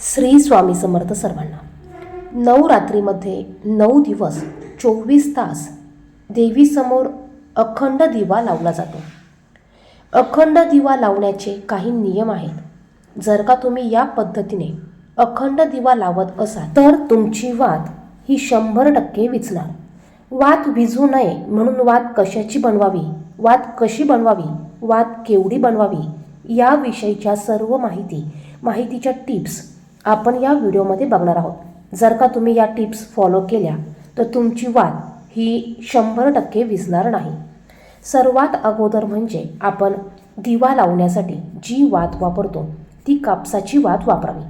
श्री स्वामी समर्थ सर्वांना. नवरात्रीमध्ये नऊ दिवस चोवीस तास देवीसमोर अखंड दिवा लावला जातो. अखंड दिवा लावण्याचे काही नियम आहेत. जर का तुम्ही या पद्धतीने अखंड दिवा लावत असाल तर तुमची वात ही शंभर टक्के विचणार. वात विझू नये म्हणून वात कशाची बनवावी? वात कशी बनवावी? वात केवढी बनवावी? याविषयीच्या सर्व माहिती माहितीच्या टिप्स आपण या व्हिडिओमध्ये बघणार आहोत. जर का तुम्ही या टिप्स फॉलो केल्या तर तुमची वाद ही शंभर टक्के विसणार नाही. सर्वात अगोदर म्हणजे आपण दिवा लावण्यासाठी जी वात वापरतो ती कापसाची वात वापरावी.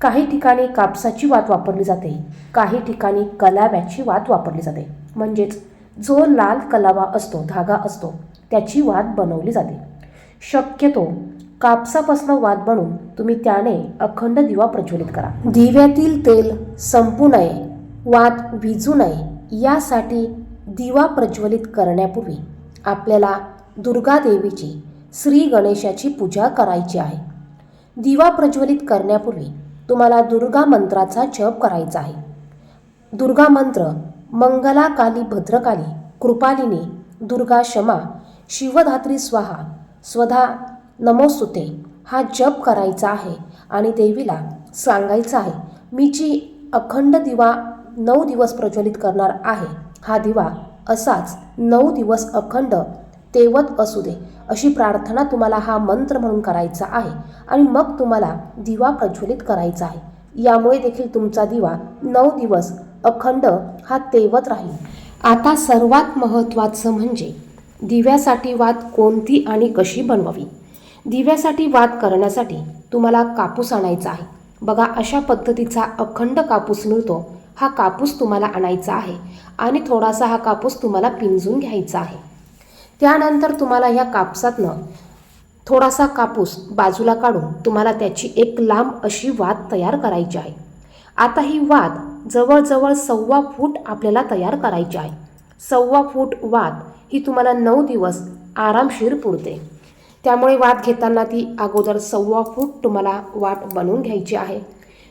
काही ठिकाणी कापसाची वात वापरली जाते काही ठिकाणी कलाव्याची वात वापरली जाते. म्हणजेच जो लाल कलावा असतो धागा असतो त्याची वात बनवली जाते. शक्यतो कापसापासून वाद बनून तुम्ही त्याने अखंड दिवा प्रज्वलित करा. दिव्यातील तेल संपू नये वाद विजू नये यासाठी दिवा प्रज्वलित करण्यापूर्वी आपल्याला दुर्गा देवीची श्री गणेशाची पूजा करायची आहे. दिवा प्रज्वलित करण्यापूर्वी तुम्हाला दुर्गा मंत्राचा जप करायचा आहे. दुर्गा मंत्र मंगला काली भद्रकाली कृपालिनी दुर्गा क्षमा शिवधात्री स्वाहा स्वधा नमोस्तुते हा जप करायचा आहे आणि देवीला सांगायचं आहे मी जी अखंड दिवा नऊ दिवस प्रज्वलित करणार आहे हा दिवा असाच नऊ दिवस अखंड तेवत असू दे अशी प्रार्थना तुम्हाला हा मंत्र म्हणून करायचा आहे आणि मग तुम्हाला दिवा प्रज्वलित करायचा आहे. यामुळे देखील तुमचा दिवा नऊ दिवस अखंड हा तेवत राहील. आता सर्वात महत्त्वाचं म्हणजे दिव्यासाठी वात कोणती आणि कशी बनवावी? दिव्यासाठी वाद करण्यासाठी तुम्हाला कापूस आणायचा आहे. बघा अशा पद्धतीचा अखंड कापूस मिळतो. हा कापूस तुम्हाला आणायचा आहे आणि थोडासा हा कापूस तुम्हाला पिंजून घ्यायचा आहे. त्यानंतर तुम्हाला ह्या कापसातनं थोडासा कापूस बाजूला काढून तुम्हाला त्याची एक लांब अशी वात तयार करायची आहे. आता ही वात जवळजवळ सव्वा फूट आपल्याला तयार करायची आहे. सव्वा फूट वात ही तुम्हाला नऊ दिवस आरामशीर पुरते. त्यामुळे वात घेताना ती अगोदर सव्वा फूट तुम्हाला वाट बनवून घ्यायची आहे.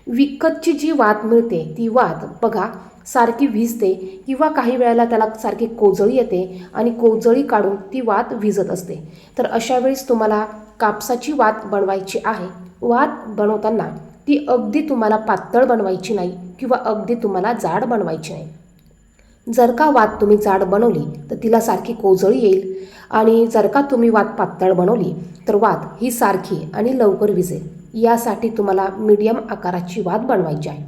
विकतची जी वात मिळते ती वात बघा सारखी भिजते किंवा काही वेळेला त्याला सारखी कोजळी येते आणि कोजळी काढून ती वात विजत असते. तर अशा वेळेस तुम्हाला कापसाची वात बनवायची आहे. वात बनवताना ती अगदी तुम्हाला पातळ बनवायची नाही किंवा अगदी तुम्हाला जाड बनवायची नाही. जर का वात तुम्ही जाड बनवली तर तिला सारखी कोजळी येईल. आणि जर का तुम्ही वात पातळ बनवली तर वात ही सारखी आणि लवकर विजेल. यासाठी तुम्हाला मीडियम आकाराची वात बनवायची आहे.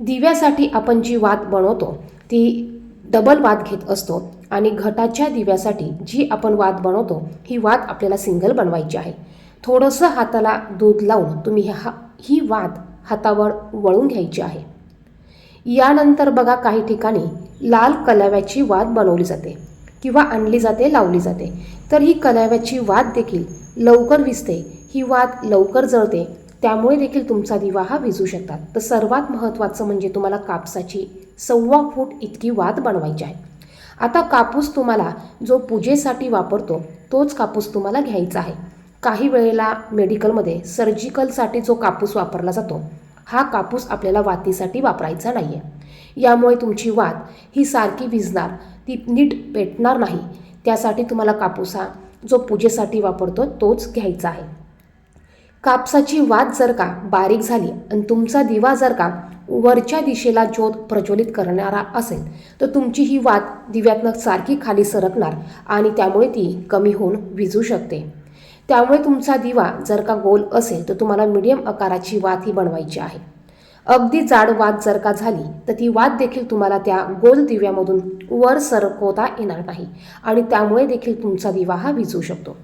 दिव्यासाठी आपण जी वात बनवतो ती डबल वात घेत असतो आणि घटाच्या दिव्यासाठी जी आपण वात बनवतो ही वात आपल्याला सिंगल बनवायची आहे. थोडंसं हाताला दूध लावून तुम्ही हा ही वात हातावर वळून घ्यायची आहे. यानंतर बघा काही ठिकाणी लाल कलाव्याची वात बनवली जाते किंवा आणली जाते लावली जाते. तर ही कलाव्याची वात देखील लवकर विजते ही वात लवकर जळते. त्यामुळे देखील तुमचा दिवा हा विजू शकतात. तर सर्वात महत्त्वाचं म्हणजे तुम्हाला कापसाची सव्वा फूट इतकी वात बनवायची आहे. आता कापूस तुम्हाला जो पूजेसाठी वापरतो तोच कापूस तुम्हाला घ्यायचा आहे. काही वेळेला मेडिकलमध्ये सर्जिकलसाठी जो कापूस वापरला जातो हा कापूस आपल्याला वातीसाठी वापरायचा नाही आहे यामुळे तुमची वात ही सारखी विजणार ती नीट पेटणार नाही. त्यासाठी तुम्हाला कापूस हा जो पूजेसाठी वापरतो तोच घ्यायचा आहे. कापसाची वात जर का बारीक झाली आणि तुमचा दिवा जर का वरच्या दिशेला ज्योत प्रज्वलित करणारा असेल तर तुमची ही वात दिव्यातनं सारखी खाली सरकणार आणि त्यामुळे ती कमी होऊन विजू शकते. त्यामुळे तुमचा दिवा जर का गोल असेल तर तुम्हाला मिडियम आकाराची वात ही बनवायची आहे. अगदी जाड वात जर का झाली तर ती वात देखील तुम्हाला त्या गोल दिव्यामधून वर सरकवता येणार नाही आणि त्यामुळे देखील तुमचा दिवा हा विजू शकतो.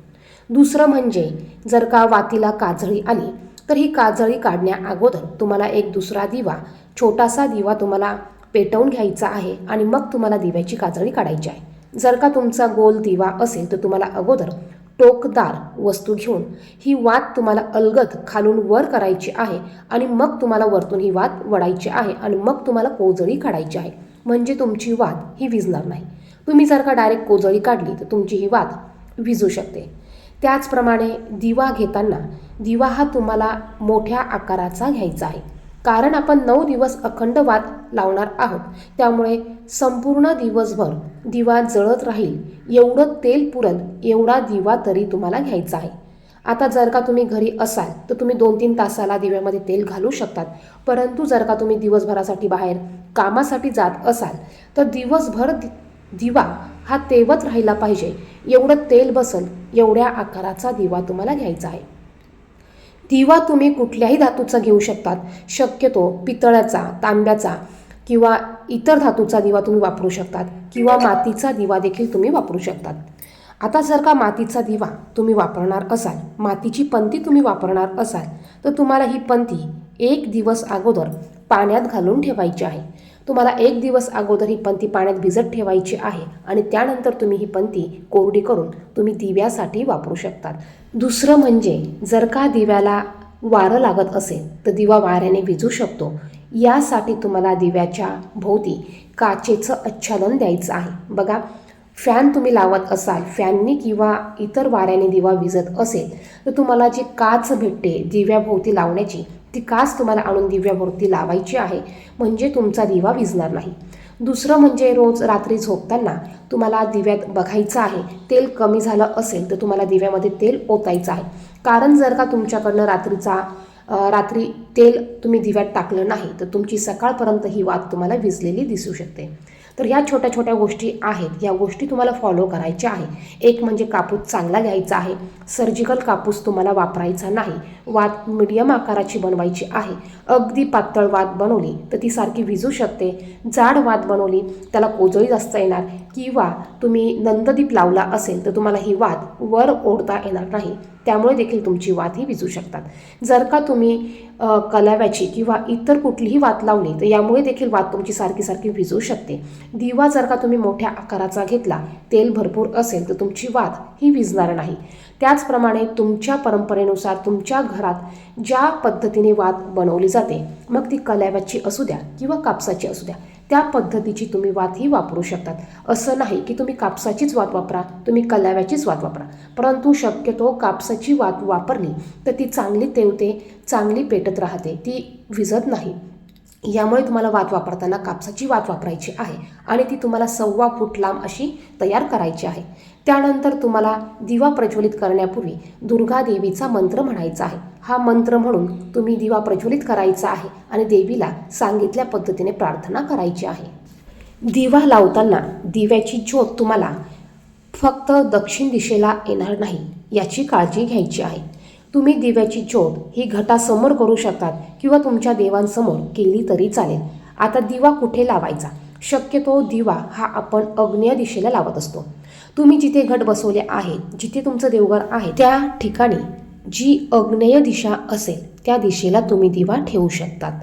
दुसरं म्हणजे जर का वातीला काजळी आली तर ही काजळी काढण्या अगोदर तुम्हाला एक दुसरा दिवा छोटासा दिवा तुम्हाला पेटवून घ्यायचा आहे आणि मग तुम्हाला दिव्याची काजळी काढायची आहे. जर का तुमचा गोल दिवा असेल तर तुम्हाला अगोदर टोकदार वस्तू घेऊन ही वात तुम्हाला अलगद खालून वर करायची आहे आणि मग तुम्हाला वरतून ही वात वडायची आहे आणि मग तुम्हाला कोजळी काढायची आहे. म्हणजे तुमची वात ही विजणार नाही. तुम्ही जर का डायरेक्ट कोजळी काढली तर तुमची ही वात विजू शकते. त्याचप्रमाणे दिवा घेताना दिवा हा तुम्हाला मोठ्या आकाराचा घ्यायचा आहे. कारण आपण नऊ दिवस अखंड वाद लावणार आहोत. त्यामुळे संपूर्ण दिवसभर दिवा जळत राहील. एवढं तेल पुरल एवढा दिवा तरी तुम्हाला घ्यायचा आहे. आता जर का तुम्ही घरी असाल तर तुम्ही दोन तीन तासाला दिव्यामध्ये तेल घालू शकतात. परंतु जर का तुम्ही दिवसभरासाठी बाहेर कामासाठी जात असाल तर दिवसभर दि दिवा हा तेवत राहिला पाहिजे. एवढं तेल बसल एवढ्या आकाराचा दिवा तुम्हाला घ्यायचा आहे. दिवा तुम्ही कुठल्याही धातूचा घेऊ शकतात. शक्यतो पितळाचा तांब्याचा किंवा इतर धातूचा दिवा तुम्ही वापरू शकतात किंवा मातीचा दिवा देखील तुम्ही वापरू शकतात. आता जर का मातीचा दिवा तुम्ही वापरणार असाल मातीची पंती तुम्ही वापरणार असाल तर तुम्हाला ही पंती एक दिवस अगोदर पाण्यात घालून ठेवायची आहे. तुम्हाला एक दिवस अगोदर ही पंती पाण्यात भिजत ठेवायची आहे आणि त्यानंतर तुम्ही ही पंती कोरडी करून तुम्ही दिव्यासाठी वापरू शकतात. दुसरं म्हणजे जर का दिव्याला वारं लागत असेल तर दिवा वाऱ्याने भिजू शकतो. यासाठी तुम्हाला दिव्याच्या भोवती काचेचं आच्छादन द्यायचं आहे. बघा फॅन तुम्ही लावत असाल फॅननी किंवा इतर वाऱ्याने दिवा विजत असेल तर तुम्हाला जी काच भेटते दिव्याभोवती लावण्याची ती काच तुम्हाला आणून दिव्याभोवती लावायची आहे. म्हणजे तुमचा दिवा विजणार नाही. दुसरं म्हणजे रोज रात्री झोपताना तुम्हाला दिव्यात बघायचं आहे तेल कमी झालं असेल तर तुम्हाला दिव्यामध्ये तेल ओतायचं आहे. कारण जर का तुमच्याकडनं रात्रीचा रात्री तेल तुम्ही दिव्यात टाकलं नाही तर तुमची सकाळपर्यंत ही वात तुम्हाला विजलेली दिसू शकते. तर ह्या छोट्या छोट्या गोष्टी आहेत या गोष्टी तुम्हाला फॉलो करायच्या आहे. एक म्हणजे कापूस चांगला घ्यायचा आहे सर्जिकल कापूस तुम्हाला वापरायचा नाही. वात मिडियम आकाराची बनवायची आहे. अगदी पातळ वात बनवली तर ती सारखी विजू शकते. जाड वात बनवली त्याला कोजळी जास्त येणार. किंवा तुम्ही नंददीप लावला असेल तर तुम्हाला ही वात वर ओढता येणार नाही. त्यामुळे देखील तुमची वात ही विजू शकतात. जर का तुम्ही कलाव्याची किंवा इतर कुठलीही वात लावली तर यामुळे देखील वात तुमची सारखी सारखी विजू शकते. दिवा जर का तुम्ही मोठ्या आकाराचा घेतला तेल भरपूर असेल तर तुमची वात ही विजणार नाही. त्याचप्रमाणे तुमच्या परंपरेनुसार तुमच्या घरात ज्या पद्धतीने वात बनवली जाते मग ती कलाव्याची असू द्या किंवा कापसाची असू द्या त्या पद्धतीची तुम्ही वातही वापरू शकतात. असं नाही की तुम्ही कापसाचीच वात वापरा तुम्ही कलाव्याचीच वात वापरा. परंतु शक्यतो कापसाची वात वापरली तर ती चांगली तेवते चांगली पेटत राहते ती विजत नाही. यामुळे तुम्हाला वात वापरताना कापसाची वात वापरायची आहे आणि ती तुम्हाला सव्वा फूट लांब अशी तयार करायची आहे. त्यानंतर तुम्हाला दिवा प्रज्वलित करण्यापूर्वी दुर्गा देवीचा मंत्र म्हणायचा आहे. हा मंत्र म्हणून तुम्ही दिवा प्रज्वलित करायचा आहे आणि देवीला सांगितल्या पद्धतीने प्रार्थना करायची आहे. दिवा लावताना दिव्याची ज्योत तुम्हाला फक्त दक्षिण दिशेला येणार नाही याची काळजी घ्यायची आहे. तुम्ही दिव्याची ज्योत ही घटासमोर करू शकतात किंवा तुमच्या देवांसमोर केली तरी चालेल. आता दिवा कुठे लावायचा? शक्यतो दिवा हा आपण अग्नेय दिशेला लावत असतो. तुम्ही जिथे घट बसवले आहे जिथे तुमचं देवघर आहे त्या ठिकाणी जी अग्नेय दिशा असेल त्या दिशेला तुम्ही दिवा ठेवू शकतात.